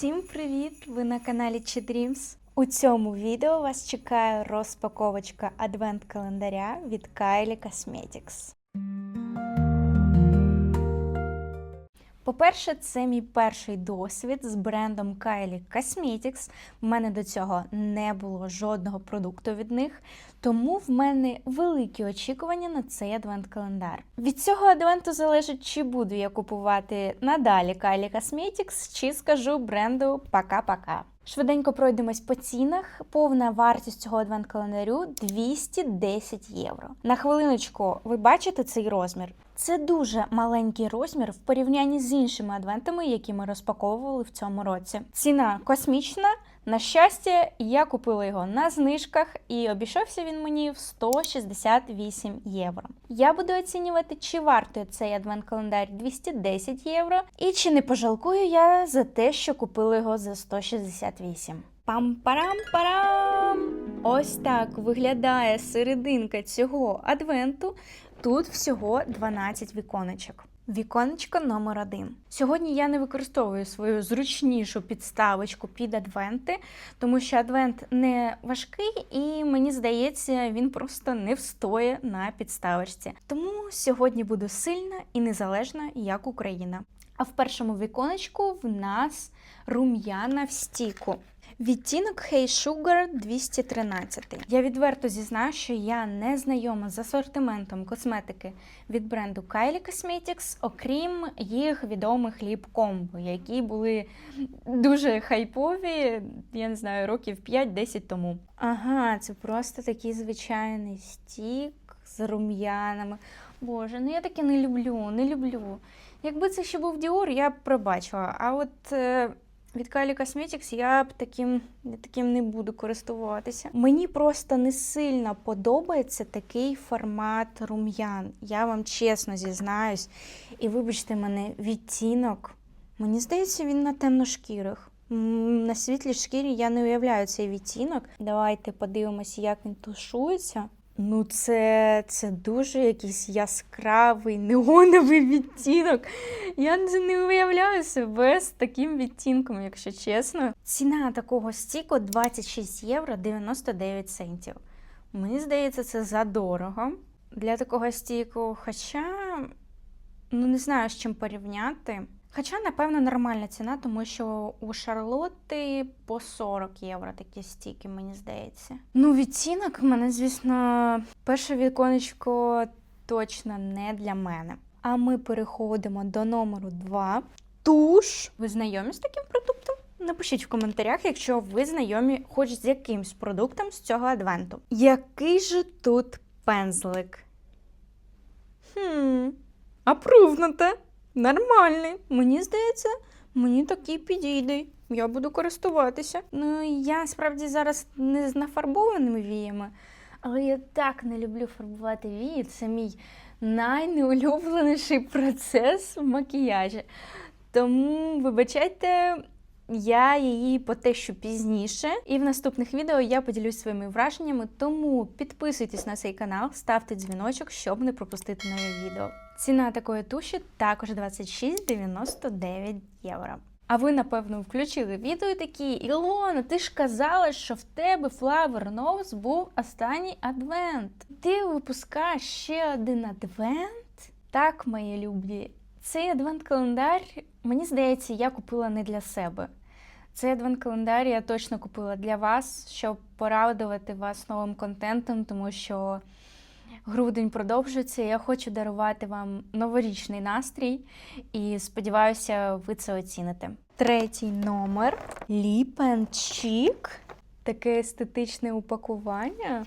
Усім привіт! Ви на каналі Чи Dreams. У цьому відео вас чекає розпаковочка адвент-календаря від Kylie Cosmetics. По-перше, це мій перший досвід з брендом Kylie Cosmetics. У мене до цього не було жодного продукту від них, тому в мене великі очікування на цей адвент-календар. Від цього адвенту залежить, чи буду я купувати надалі Kylie Cosmetics, чи скажу бренду пока-пока. Швиденько пройдемось по цінах. Повна вартість цього адвент-календарю 210 євро. На хвилиночку, ви бачите цей розмір? Це дуже маленький розмір в порівнянні з іншими адвентами, які ми розпаковували в цьому році. Ціна космічна. На щастя, я купила його на знижках і обійшовся він мені в 168 євро. Я буду оцінювати, чи вартує цей адвент-календар 210 євро, і чи не пожалкую я за те, що купила його за 168. Пам-парам-парам! Ось так виглядає серединка цього адвенту. Тут всього 12 віконечок. Віконечко номер один. Сьогодні я не використовую свою зручнішу підставочку під адвенти, тому що адвент не важкий, і мені здається, він просто не встоє на підставочці. Тому сьогодні буду сильна і незалежна, як Україна. А в першому віконечку в нас рум'яна в стіку. Відтінок Hey Sugar 213. Я відверто зізнаю, що я не знайома з асортиментом косметики від бренду Kylie Cosmetics, окрім їх відомих ліп комбо, які були дуже хайпові, я не знаю, років 5-10 тому. Ага, це просто такий звичайний стік з рум'янами. Боже, ну я таке не люблю, не люблю. Якби це ще був Dior, я б пробачила. А от. Від Kylie Cosmetics я б таким таким не буду користуватися. Мені просто не сильно подобається такий формат рум'ян. Я вам чесно зізнаюсь. І вибачте мене, відтінок. Мені здається, він на темношкірих. На світлій шкірі я не уявляю цей відтінок. Давайте подивимося, як він тушується. Ну, це це дуже якийсь яскравий неоновий відтінок. Я не уявляю себе з таким відтінком, якщо чесно. Ціна такого стіку 26 євро 99 центів. Мені здається, це задорого для такого стіку. Хоча, ну не знаю, з чим порівняти. Хоча, напевно, нормальна ціна, тому що у Шарлотти по 40 євро такі стіки, мені здається. Ну, відтінок в мене, звісно, перше віконечко точно не для мене. А ми переходимо до номеру 2. Туш. Ви знайомі з таким продуктом? Напишіть в коментарях, якщо ви знайомі хоч з якимсь продуктом з цього адвенту. Який же тут пензлик? Хм, апрувнуте. Нормальний. Мені здається, мені такий підійде. Я буду користуватися. Ну, я справді зараз не з нафарбованими віями, але я так не люблю фарбувати вії. Це мій найнеулюбленіший процес в макіяжі. Тому, вибачайте, я її потещу пізніше, і в наступних відео я поділюсь своїми враженнями. Тому підписуйтесь на цей канал, ставте дзвіночок, щоб не пропустити нові відео. Ціна такої туші також 26,99 євро. А ви, напевно, включили відео і такі, Ілона, ти ж казала, що в тебе Flower Nose був останній адвент. Ти випускаєш ще один адвент? Так, мої люблі. Цей адвент-календар, мені здається, я купила не для себе. Цей адвент-календар я точно купила для вас, щоб порадувати вас новим контентом, тому що грудень продовжується. Я хочу дарувати вам новорічний настрій і сподіваюся, ви це оціните. Третій номер Cheek. Таке естетичне упакування.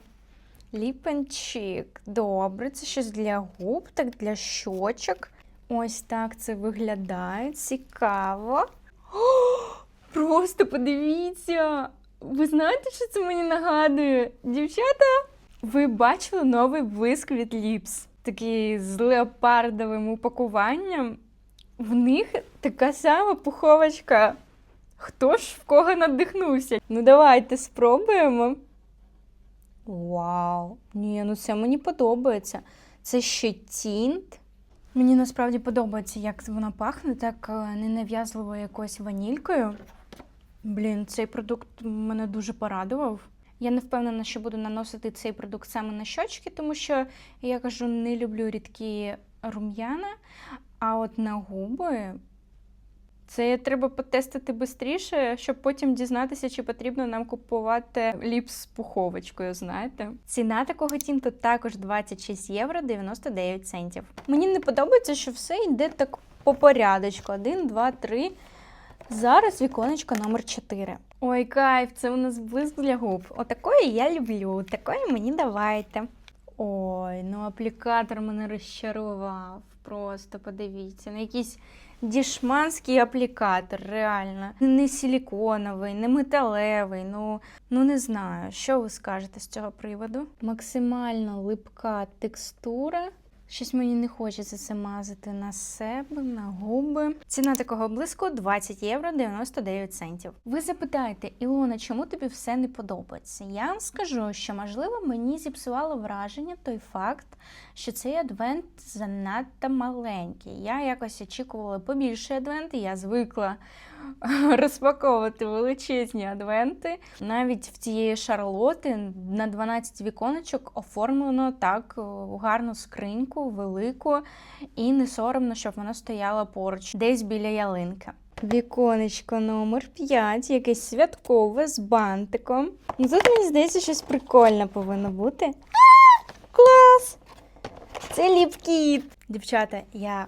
Cheek. Добре, це щось для губ, так для щочок. Ось так це виглядає. Цікаво. Просто подивіться! Ви знаєте, що це мені нагадує? Дівчата, ви бачили новий блиск від Ліпс? Такий з леопардовим упакуванням. В них така сама пуховочка. Хто ж в кого надихнувся? Ну, давайте спробуємо. Вау! Ні, ну це мені подобається. Це ще тінт. Мені насправді подобається, як вона пахне, так ненав'язливо якоюсь ванількою. Блін, цей продукт мене дуже порадував. Я не впевнена, що буду наносити цей продукт саме на щочки, тому що я кажу, не люблю рідкі рум'яна. А от на губи це треба потестити швидше, щоб потім дізнатися, чи потрібно нам купувати ліпс з пуховочкою. Знаєте, ціна такого тінту також 26 євро 99 центів. Мені не подобається, що все йде так по порядочку. 1, 2, 3. Зараз віконечко номер 4. Ой, кайф, це у нас блиск для губ. Отакої я люблю, такої мені давайте. Ой, ну аплікатор мене розчарував. Просто подивіться, на якийсь дішманський аплікатор, реально. Не силіконовий, не металевий. Ну, ну не знаю, що ви скажете з цього приводу. Максимально липка текстура. Щось мені не хочеться це мазати на себе, на губи. Ціна такого блиску 20 євро 99 центів. Ви запитаєте, Ілона, чому тобі все не подобається? Я вам скажу, що можливо мені зіпсувало враження той факт, що цей адвент занадто маленький. Я якось очікувала побільше адвент, і я звикла розпаковувати величезні адвенти. Навіть в цієї шарлоти на 12 віконечок оформлено так гарну скриньку, велику, і не соромно, щоб вона стояла поруч, десь біля ялинки. Віконечко номер 5, якесь святкове з бантиком. Ну, Тут мені здається, щось прикольне повинно бути. А, клас! Це ліпкіт! Дівчата, я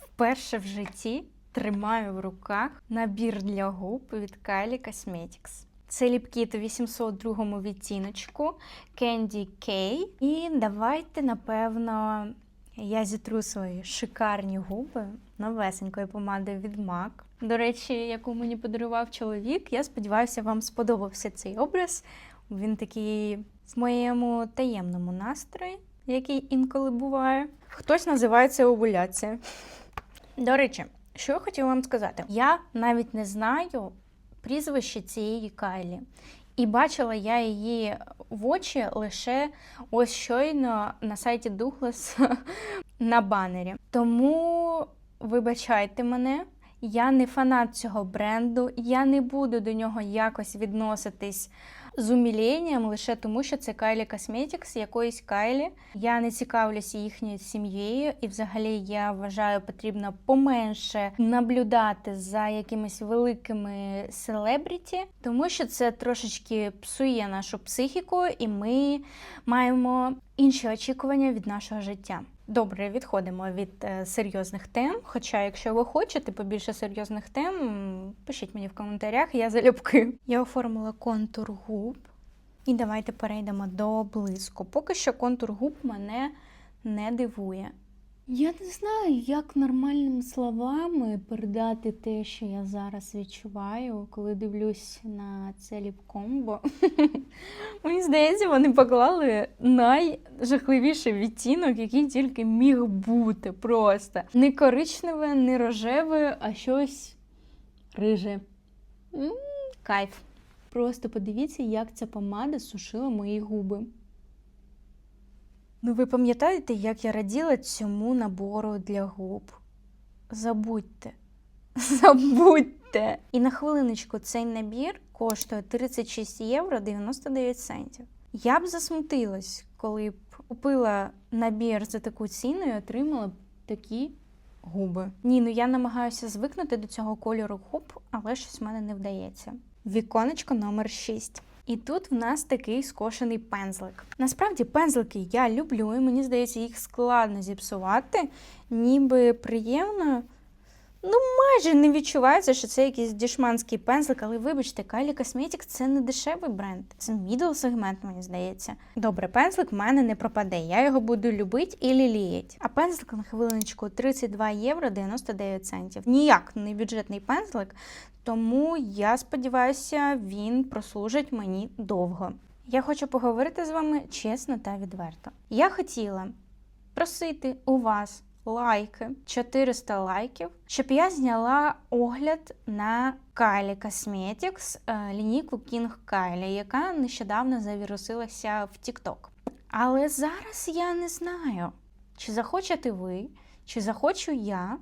вперше в житті тримаю в руках набір для губ від Kylie Cosmetics. Це ліпкіт у 802 відтіночку Candy K. І давайте, напевно, я зітру свої шикарні губи новесенькою помадою від MAC. До речі, яку мені подарував чоловік, я сподіваюся, вам сподобався цей образ. Він такий в моєму таємному настрої, який інколи буває. Хтось називає це овуляція. До речі, що я хотіла вам сказати? Я навіть не знаю прізвище цієї Кайлі. І бачила я її в очі лише ось щойно на сайті Douglas на банері. Тому вибачайте мене, я не фанат цього бренду, я не буду до нього якось відноситись з уміленням лише тому, що це Kylie Cosmetics, якоїсь Кайлі. Я не цікавлюся їхньою сім'єю, і взагалі я вважаю, потрібно поменше наблюдати за якимись великими селебріті, тому що це трошечки псує нашу психіку, і ми маємо інші очікування від нашого життя. Добре, відходимо від е, серйозних тем. Хоча, якщо ви хочете побільше серйозних тем, пишіть мені в коментарях, я залюбки. Я оформила контур губ. І давайте перейдемо до блиску. Поки що контур губ мене не дивує. Я не знаю, як нормальними словами передати те, що я зараз відчуваю, коли дивлюсь на це ліп-комбо. Мені здається, вони поклали найжахливіший відтінок, який тільки міг бути. Просто не коричневе, не рожеве, а щось риже. М, Кайф. Просто подивіться, як ця помада сушила мої губи. Ну, ви пам'ятаєте, як я раділа цьому набору для губ? Забудьте. Забудьте! І на хвилиночку цей набір коштує 36 євро 99 центів. Я б засмутилась, коли б купила набір за таку ціну і отримала б такі губи. Ні, ну я намагаюся звикнути до цього кольору губ, але щось в мене не вдається. Віконечко номер 6. І тут в нас такий скошений пензлик. Насправді пензлики я люблю, і мені здається, їх складно зіпсувати, ніби приємно. Ну, майже не відчувається, що це якийсь дішманський пензлик, але вибачте, Kylie Cosmetics – це не дешевий бренд, це мідл сегмент, мені здається. Добре, пензлик в мене не пропаде. Я його буду любити і ліліять. А пензлик на хвилиночку 32 євро 99 центів. Ніяк не бюджетний пензлик, тому я сподіваюся, він прослужить мені довго. Я хочу поговорити з вами чесно та відверто. Я хотіла просити у вас лайки, 400 лайків, щоб я зняла огляд на Kylie Cosmetics е, лінійку King Kylie, яка нещодавно завірусилася в TikTok. Але зараз я не знаю, чи захочете ви, чи захочу я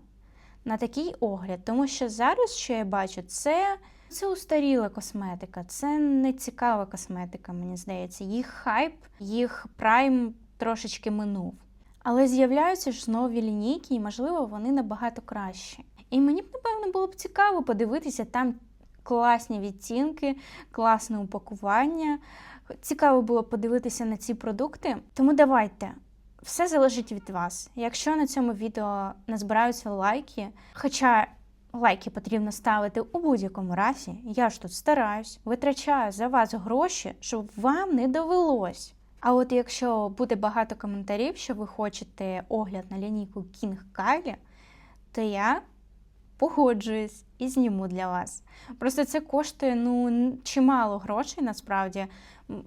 на такий огляд, тому що зараз, що я бачу, це Це устаріла косметика, це не цікава косметика, мені здається. Їх хайп, їх прайм трошечки минув. Але з'являються ж нові лінійки, і, можливо, вони набагато кращі. І мені б, напевно, було б цікаво подивитися там класні відтінки, класне упакування. Цікаво було подивитися на ці продукти. Тому давайте. Все залежить від вас. Якщо на цьому відео назбираються лайки, хоча лайки потрібно ставити у будь-якому разі, я ж тут стараюсь, витрачаю за вас гроші, щоб вам не довелось. А от якщо буде багато коментарів, що ви хочете огляд на лінійку King Kylie, то я погоджуюсь і зніму для вас. Просто це коштує ну чимало грошей насправді.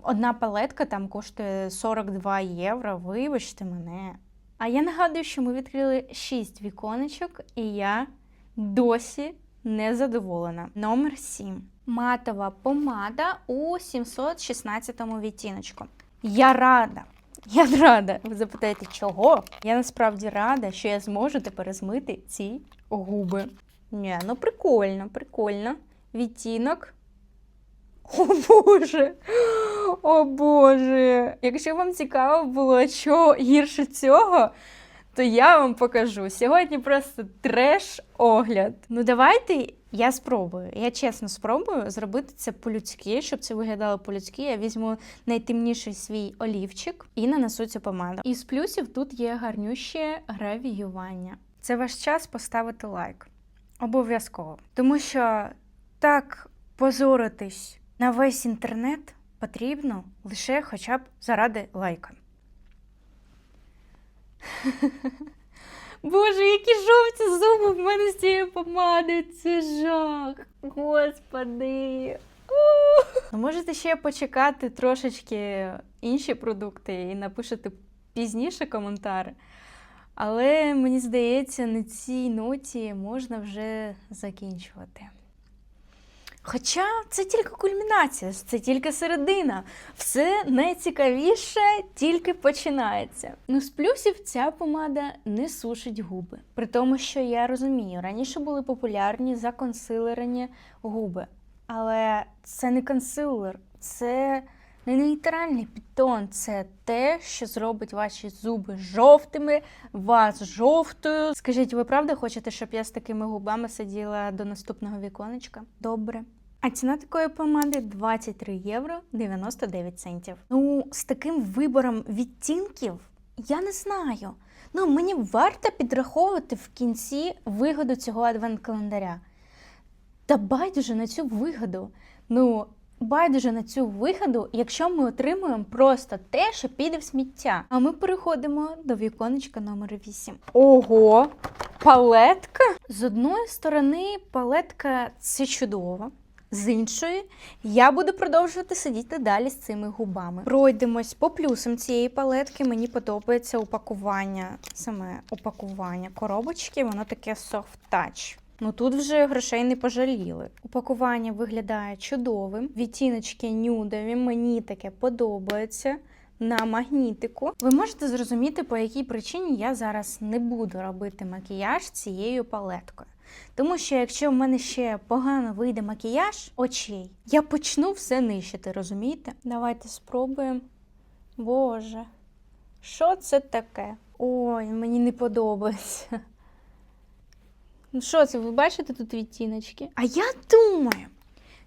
Одна палетка там коштує 42 євро. Вибачте мене. А я нагадую, що ми відкрили 6 віконечок, і я досі не задоволена. Номер 7. Матова помада у 716 відтіночку. Я рада. Я рада. Ви запитаєте, чого? Я насправді рада, що я зможу тепер змити ці губи. Ні, ну прикольно, прикольно. Відтінок. О Боже! О Боже! Якщо вам цікаво було, що гірше цього, то я вам покажу. Сьогодні просто треш-огляд. Ну, давайте я спробую. Я чесно спробую зробити це по-людськи, щоб це виглядало по-людськи. Я візьму найтемніший свій олівчик і нанесу цю помаду. Із плюсів тут є гарнюще гравіювання. Це ваш час поставити лайк. Обов'язково. Тому що так позоритись на весь інтернет потрібно лише хоча б заради лайка. Боже, які жовті зуби в мене з цією помадою. Це жах. Господи. Ну, можете ще почекати трошечки інші продукти і напишете пізніше коментар. Але мені здається, на цій ноті можна вже закінчувати. Хоча це тільки кульмінація, це тільки середина. Все найцікавіше тільки починається. Ну, з плюсів ця помада не сушить губи. При тому, що я розумію, раніше були популярні законсилерені губи. Але це не консилер, це нейтральний підтон, це те, що зробить ваші зуби жовтими, вас жовтою. Скажіть, ви правда хочете, щоб я з такими губами сиділа до наступного віконечка? Добре. А ціна такої помади 23 євро 99 центів. Ну, з таким вибором відтінків я не знаю. Ну, мені варто підраховувати в кінці вигоду цього адвент-календаря. Та байдуже на цю вигоду. Ну, байдуже на цю вигоду, якщо ми отримуємо просто те, що піде в сміття. А ми переходимо до віконечка номер 8. Ого! Палетка? З одної сторони, палетка це чудово. З іншої, я буду продовжувати сидіти далі з цими губами. Пройдемось по плюсам цієї палетки. Мені подобається упакування, саме упакування коробочки, воно таке soft touch. Ну тут вже грошей не пожаліли. Упакування виглядає чудовим. Відтіночки нюдові, мені таке подобається. На магнітику. Ви можете зрозуміти, по якій причині я зараз не буду робити макіяж цією палеткою. Тому що якщо в мене ще погано вийде макіяж очей, я почну все нищити, розумієте? Давайте спробуємо. Боже, що це таке? Ой, мені не подобається. Ну що це, ви бачите тут відтіночки? А я думаю,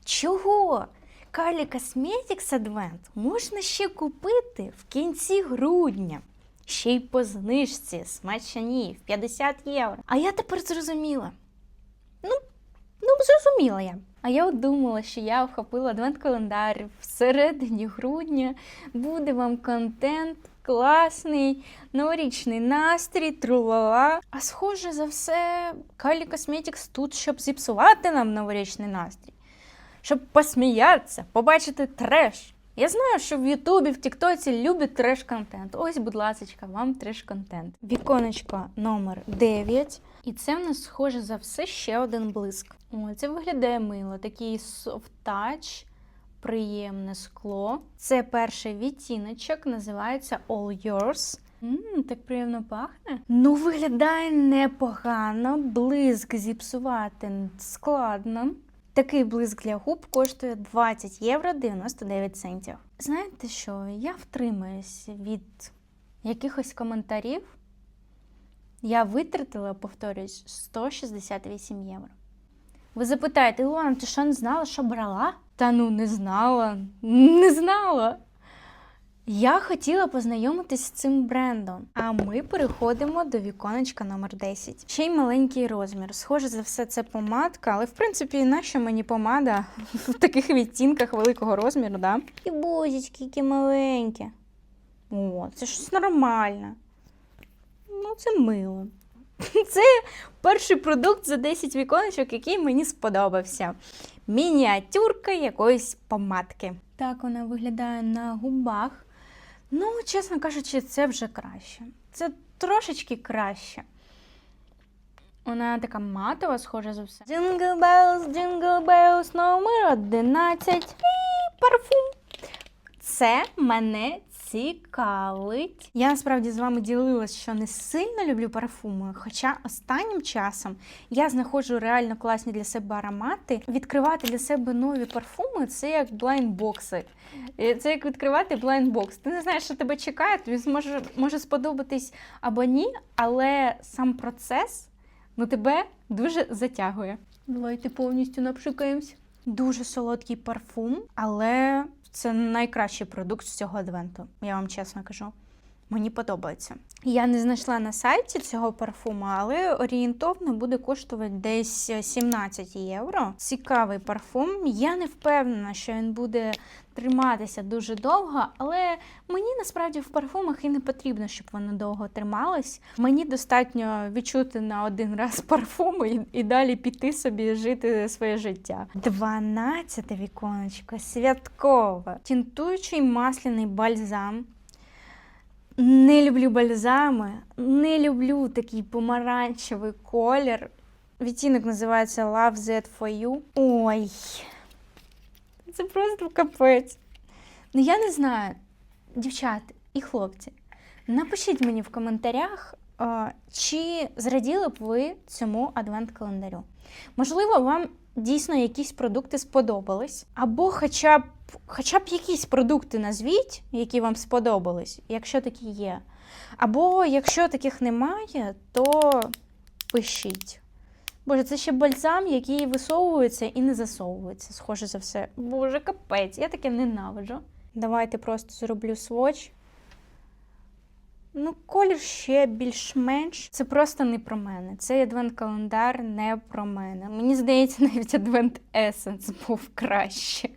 чого? Калі Cosmetics Advent можна ще купити в кінці грудня. Ще й по знижці смачні в 50 євро. А я тепер зрозуміла. Ну, ну, зрозуміла я. А я от думала, що я охопила адвент-календар всередині грудня. Буде вам контент класний, новорічний настрій, трулала. А схоже за все, Калі Cosmetics тут, щоб зіпсувати нам новорічний настрій щоб посміятися, побачити треш. Я знаю, що в Ютубі, в Тіктоці люблять треш-контент. Ось, будь ласка, вам треш-контент. Віконечко номер 9. І це в нас схоже за все ще один блиск. О, це виглядає мило. Такий touch, приємне скло. Це перший відтіночок, називається All Yours. Ммм, так приємно пахне. Ну, виглядає непогано, блиск зіпсувати складно. Такий блиск для губ коштує 20 євро 99 центів. Знаєте що? Я втримаюсь від якихось коментарів. Я витратила, повторюсь, 168 євро. Ви запитаєте, Ілона, ти що не знала, що брала? Та ну не знала, не знала. Я хотіла познайомитись з цим брендом, а ми переходимо до віконечка номер 10. Ще й маленький розмір. Схоже за все, це помадка, але в принципі, нащо мені помада в таких відтінках великого розміру, да? І бузічки, які маленькі. О, це щось нормальне. Ну, це мило. Це перший продукт за 10 віконечок, який мені сподобався. Мініатюрка якоїсь помадки. Так вона виглядає на губах. Ну, чесно кажучи, це вже краще. Це трошечки краще. Вона така матова, схожа за все. Jingle bells, jingle bells, номер 11. І парфум. Це мене цікавить. Я насправді з вами ділилась, що не сильно люблю парфуми, хоча останнім часом я знаходжу реально класні для себе аромати. Відкривати для себе нові парфуми це як блайндбокси. Це як відкривати блайндбокс. Ти не знаєш, що тебе чекає, тобі зможе може сподобатись або ні, але сам процес ну, тебе дуже затягує. Давайте повністю напшикаємось. Дуже солодкий парфум, але це найкращий продукт з цього адвенту, я вам чесно кажу. Мені подобається. Я не знайшла на сайті цього парфуму, але орієнтовно буде коштувати десь 17 євро. Цікавий парфум. Я не впевнена, що він буде триматися дуже довго, але мені насправді в парфумах і не потрібно, щоб вони довго тримались. Мені достатньо відчути на один раз парфум і, і далі піти собі жити своє життя. 12 віконечко, святкове. Тінтуючий масляний бальзам. Не люблю бальзами, не люблю такий помаранчевий колір. Відтінок називається Love That For You. Ой, це просто капець. Ну я не знаю, дівчата і хлопці, напишіть мені в коментарях, чи зраділи б ви цьому адвент-календарю. Можливо, вам дійсно якісь продукти сподобались, або хоча б хоча б якісь продукти назвіть, які вам сподобались, якщо такі є. Або якщо таких немає, то пишіть. Боже, це ще бальзам, який висовується і не засовується, схоже за все. Боже, капець, я таке ненавиджу. Давайте просто зроблю своч. Ну, колір ще більш-менш. Це просто не про мене. Цей адвент-календар не про мене. Мені здається, навіть адвент Essence був краще.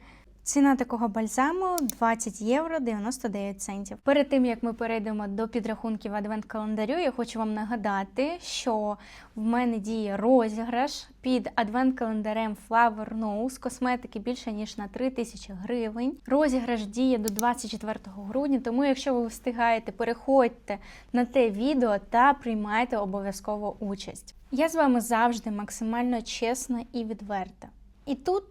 Ціна такого бальзаму 20 євро 99 центів. Перед тим як ми перейдемо до підрахунків адвент-календарю, я хочу вам нагадати, що в мене діє розіграш під адвент-календарем Flower Nose косметики більше ніж на 3 тисячі гривень. Розіграш діє до 24 грудня, тому якщо ви встигаєте, переходьте на те відео та приймайте обов'язково участь. Я з вами завжди максимально чесна і відверта. І тут.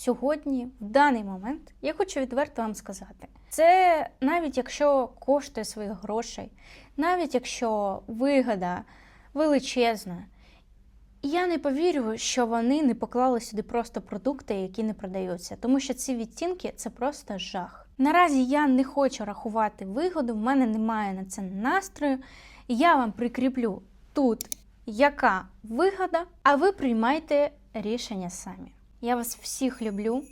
Сьогодні, в даний момент, я хочу відверто вам сказати: це навіть якщо коштує своїх грошей, навіть якщо вигода величезна, я не повірю, що вони не поклали сюди просто продукти, які не продаються, тому що ці відтінки це просто жах. Наразі я не хочу рахувати вигоду, в мене немає на це настрою. Я вам прикріплю тут, яка вигода, а ви приймайте рішення самі. Я вас всіх люблю.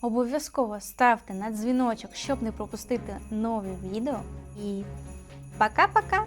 Обов'язково ставте на дзвіночок, щоб не пропустити нові відео. І пока-пока!